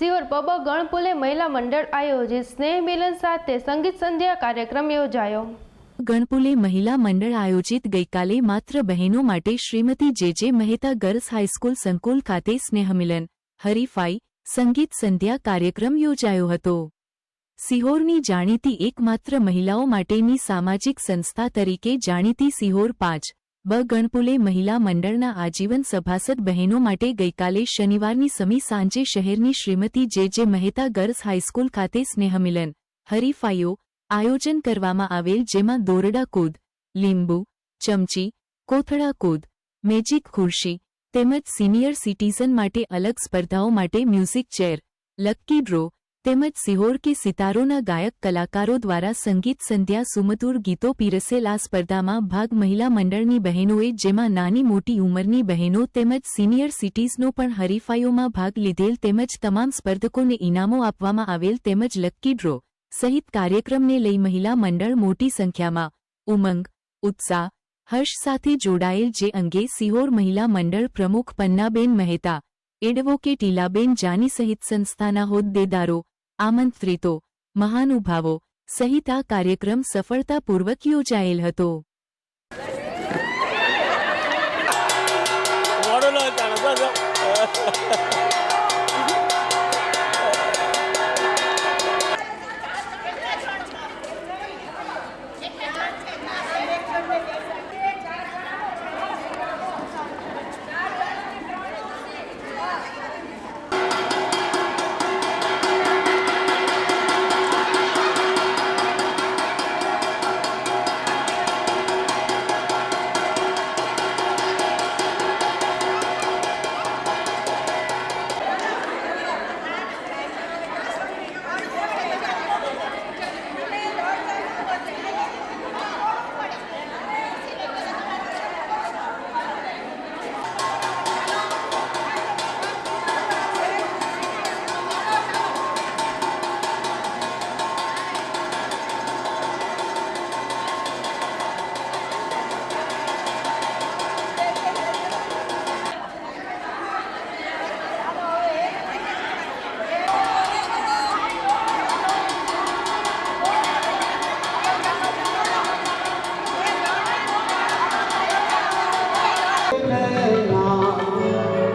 સિયોર pub ગણપુલે મહિલા મંડળ આયોજિત સ્નેહ મિલન સાથે સંગીત સંધ્યા કાર્યક્રમ યોજાયો. ગણપુલે મહિલા મંડળ આયોજિત ગઈકાલે માત્ર બહેનો માટે શ્રીમતી જે જે મહેતા ગર્લ્સ હાઈસ્કૂલ સંકુલ ખાતે સ્નેહમિલન હરીફાઈ, સંગીત સંધ્યા કાર્યક્રમ યોજાયો હતો. સિહોરની જાણીતી એકમાત્ર મહિલાઓ માટેની સામાજિક સંસ્થા તરીકે જાણીતી સિહોર પાંચ બ ગણપુલે મહિલા મંડળના આજીવન સભાસદ બહેનો માટે ગઈકાલે શનિવારની સમી સાંજે શહેરની શ્રીમતી જે જે મહેતા ગર્લ્સ હાઈસ્કૂલ ખાતે સ્નેહમિલન, હરીફાઈઓ આયોજન કરવામાં આવેલ જેમાં દોરડા કૂદ, લીંબુ, ચમચી, કોથળા કૂદ, મેજિક ખુરશી તેમજ સિનિયર સિટીઝન માટે અલગ સ્પર્ધાઓ માટે મ્યુઝિક ચેર લક્કી ડ્રો તેમજ સિહોર કે સિતારોના ગાયક કલાકારો દ્વારા સંગીત સંધ્યા સુમધુર ગીતો પીરસેલ સ્પર્ધામાં ભાગ મહિલા મંડળની બહેનોએ, જેમાં નાની મોટી ઉંમરની બહેનો તેમજ સિનિયર સિટીઝનો પણ હરીફાઈઓમાં ભાગ લીધેલ તેમજ તમામ સ્પર્ધકોને ઇનામો આપવામાં આવેલ તેમજ લક્કી ડ્રો સહિત કાર્યક્રમને લઈ મહિલા મંડળ મોટી સંખ્યામાં ઉમંગ, ઉત્સાહ, હર્ષ સાથે જોડાયેલ જે અંગે સિહોર મહિલા મંડળ પ્રમુખ પન્નાબેન મહેતા, એડવોકેટ ઇલાબેન જાની સહિત સંસ્થાના હોદ્દેદારો આમંત્રિતો મહાનુભાવો સહિત આ કાર્યક્રમ સફળતાપૂર્વક યોજાયેલ હતો.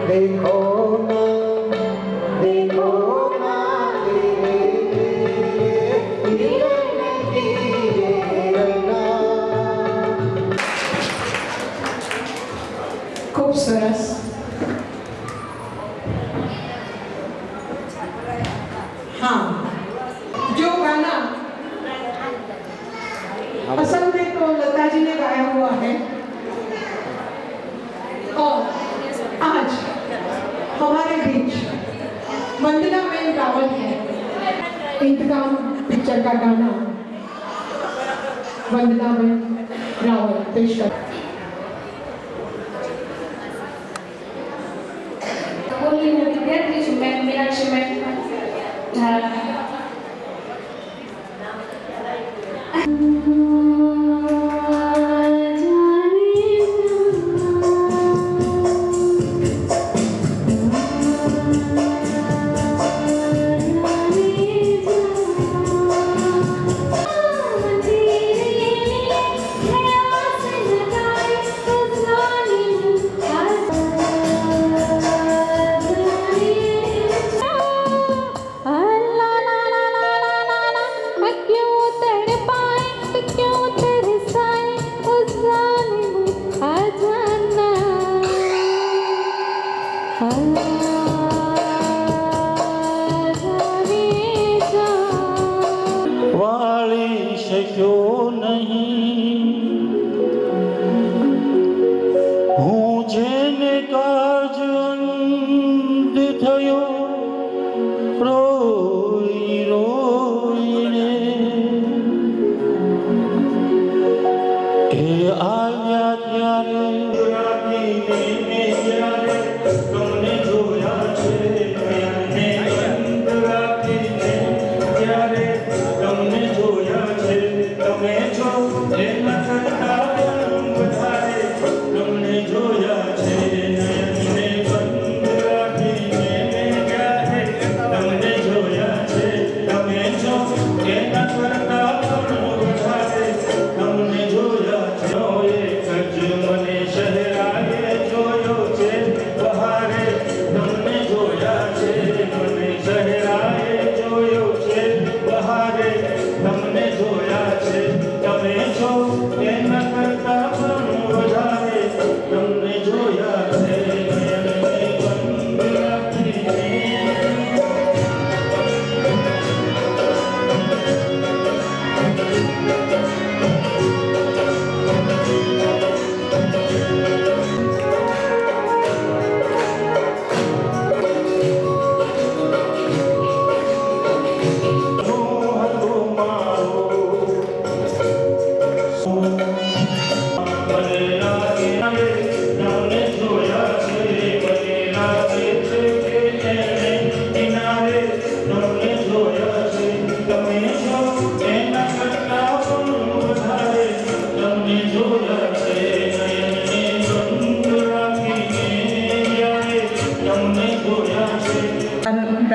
they all. Vandana Ben Rawat है इंतकाम पिक्चर का गाना वंदना बेन रावत पेश कर બોલી હું વિદ્યાર્થી છું મેં મીનાક્ષી મેં વાળી Thank you.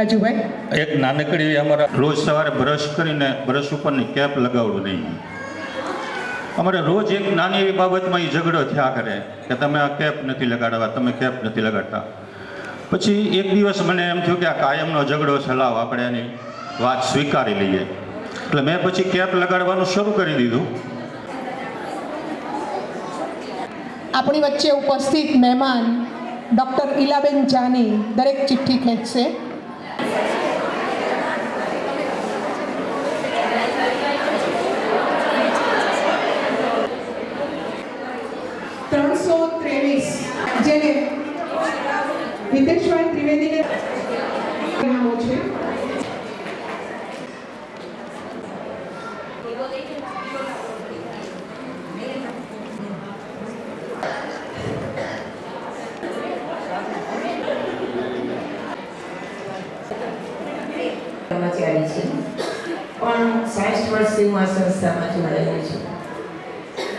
Rajubhai એક નાનકડી અમારા રોજ સવારે બ્રશ કરીને બ્રશ ઉપરની કેપ લગાવડું નહીં. અમારે રોજ એક નાની એવી બાબતમાં એ ઝઘડો થયા કરે કે તમે આ કેપ નથી લગાડવા તમે કેપ નથી લગાડતા. પછી એક દિવસ મને એમ થયું કે આ કાયમનો ઝઘડો છે લાવ આપણે એની વાત સ્વીકારી લઈએ. એટલે મેં પછી કેપ લગાડવાનું શરૂ કરી દીધું. આપણી વચ્ચે ઉપસ્થિત મહેમાન ડૉક્ટર ઈલાબેન જાની દરેક ચિઠ્ઠી ખેંચશે. ત્રણસો ત્રેવીસ. જેને હિતેશભાઈ ત્રિવેદીને નામો છે. કર્મચારી છે. પણ સાઠ વર્ષથી હું આ સંસ્થામાં જોડાયેલી છું.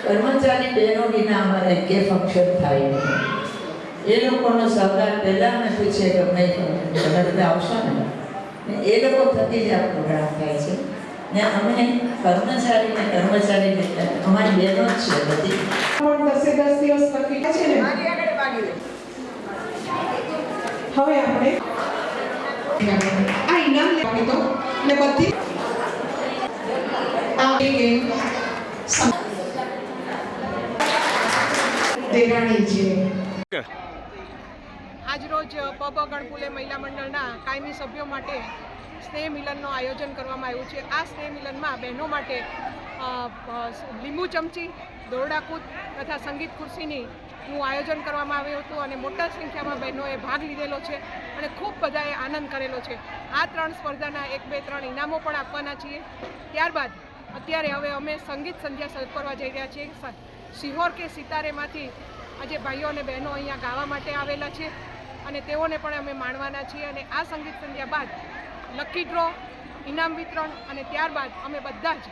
કર્મચારી બહેનો વિના અમારે કે ફંક્શન થાય. એ લોકોનો સહકાર પહેલાં નથી પૂછીએ કે નહીં તમે બધા આવશો ને? ને એ લોકો થકી જ આ પ્રોગ્રામ થાય છે. ને અમે કર્મચારી ને કર્મચારી અમારી બહેનો જ છે બધી. પણ દસે દસ દિવસ નક્કી છે ને? હવે આપણે આ ઇનામ લેવાની તો ને બધી આ દેરાણી છે. આજરોજ પબ ગણપુલે મહિલા મંડળના કાયમી સભ્યો માટે સ્નેહ મિલનનું આયોજન કરવામાં આવ્યું છે. આ સ્નેહ મિલનમાં બહેનો માટે લીંબુ ચમચી દોરડાકૂદ તથા સંગીત ખુરશીની નું આયોજન કરવામાં આવ્યું હતું અને મોટા સંખ્યામાં બહેનોએ ભાગ લીધેલો છે અને ખૂબ બધાએ આનંદ કરેલો છે. આ ત્રણ સ્પર્ધાના એક, બે, ત્રણ ઇનામો પણ આપવાના છીએ. ત્યારબાદ અત્યારે હવે અમે સંગીત સંધ્યા કરવા જઈ રહ્યા છીએ. સિહોર કે સિતારેમાંથી આજે ભાઈઓ અને બહેનો અહીંયા ગાવા માટે આવેલા છે અને તેઓને પણ અમે માણવાના છીએ અને આ સંગીત સંધ્યા બાદ લકી ડ્રો, ઇનામ વિતરણ અને ત્યારબાદ અમે બધા જ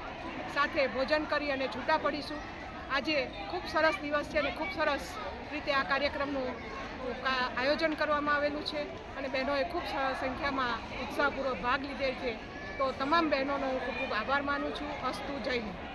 સાથે ભોજન કરી અને છૂટા પડીશું. આજે ખૂબ સરસ દિવસ છે અને ખૂબ સરસ રીતે આ કાર્યક્રમનું આયોજન કરવામાં આવેલું છે અને બહેનોએ ખૂબ સંખ્યામાં ઉત્સાહપૂર્વક ભાગ લીધેલ છે. તો તમામ બહેનોનો હું ખૂબ ખૂબ આભાર માનું છું. અસ્તુ, જય હિન્દ.